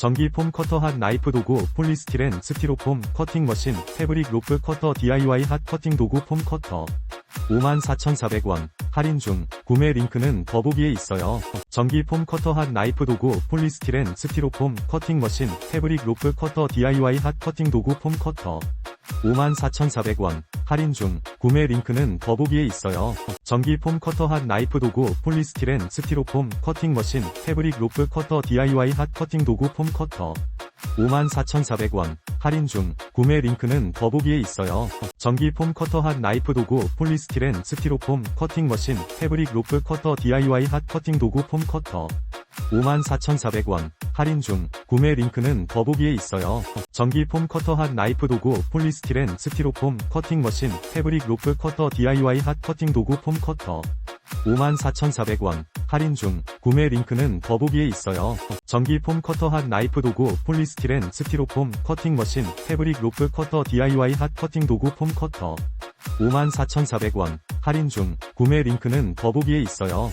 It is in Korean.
전기 폼 커터 핫 나이프 도구 폴리스티렌 스티로폼 커팅 머신 패브릭 로프 커터 DIY 핫 커팅 도구 폼 커터. 54,400원. 할인 중. 구매 링크는 더보기에 있어요. 전기 폼 커터 핫 나이프 도구 폴리스티렌 스티로폼 커팅 머신 패브릭 로프 커터 DIY 핫 커팅 도구 폼 커터. 54,400원 할인 중 구매 링크는 더보기에 있어요. 전기 폼 커터 핫 나이프 도구 폴리스티렌 스티로폼 커팅 머신 패브릭 로프 커터 DIY 핫 커팅 도구 폼 커터 54,400원 할인 중 구매 링크는 더보기에 있어요. 전기 폼 커터 핫 나이프 도구 폴리스티렌 스티로폼 커팅 머신 패브릭 로프 커터 DIY 핫 커팅 도구 폼 커터 54,400원 할인 중 구매 링크는 더보기에 있어요. 전기 폼 커터 핫 나이프 도구 폴리스티렌 스티로폼 커팅 머신 패브릭 로프 커터 DIY 핫 커팅 도구 폼 커터 54,400원 할인 중 구매 링크는 더보기에 있어요. 전기 폼 커터 핫 나이프 도구 폴리스티렌 스티로폼 커팅 머신 패브릭 로프 커터 DIY 핫 커팅 도구 폼 커터 54,400원 할인 중 구매 링크는 더보기에 있어요.